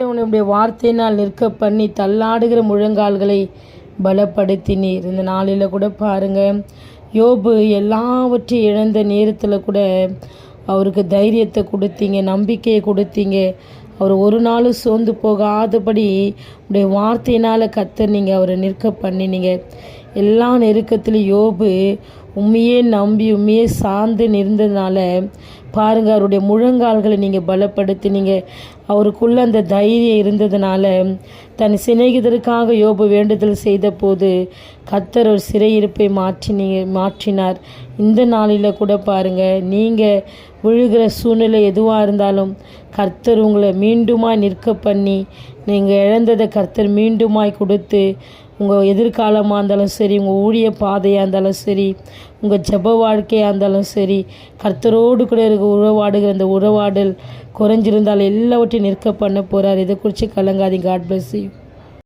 உன்னுடைய வார்த்தையினால் நிற்க பண்ணி தள்ளாடுகிற முழங்கால்களை பலப்படுத்தினீர். இந்த நாளில் கூட பாருங்க யோபு எல்லாவற்றையும் இழந்த நேரத்தில் கூட அவருக்கு தைரியத்தை கொடுத்தீங்க நம்பிக்கையை கொடுத்தீங்க. அவர் ஒரு நாளும் சோர்ந்து போகாதபடி உடைய வார்த்தையினால் கத்த நீங்கள் அவரை நிற்க பண்ணினீங்க எல்லா நெருக்கத்திலும் யோபு உண்மையே நம்பி உண்மையே சார்ந்து நிறந்ததுனால பாருங்கள் அவருடைய முழங்கால்களை நீங்கள் பலப்படுத்தி நீங்கள் அவருக்குள்ள அந்த தைரியம் இருந்ததுனால தன் சிநேகிதருக்காக யோபு வேண்டுதல் செய்த போது கத்தர் ஒரு சிறையிருப்பை மாற்றினீங்க மாற்றினார். இந்த நாளில் கூட பாருங்கள் நீங்கள் விழுகிற சூழ்நிலை எதுவாக இருந்தாலும் கர்த்தர் உங்களை மீண்டுமாய் நிற்க பண்ணி நீங்கள் இழந்ததை கர்த்தர் மீண்டுமாய் கொடுத்து உங்கள் எதிர்காலமாக இருந்தாலும் சரி உங்கள் ஊழிய பாதையாக இருந்தாலும் சரி உங்கள் ஜெப வாழ்க்கையாக இருந்தாலும் சரி கர்த்தரோடு கூட இருக்க உறவாடுகிற அந்த உறவாடல் குறைஞ்சிருந்தால் எல்லாவற்றையும் நிற்க பண்ண போகிறார் இதை குறித்து கலங்காதீங்க. God bless you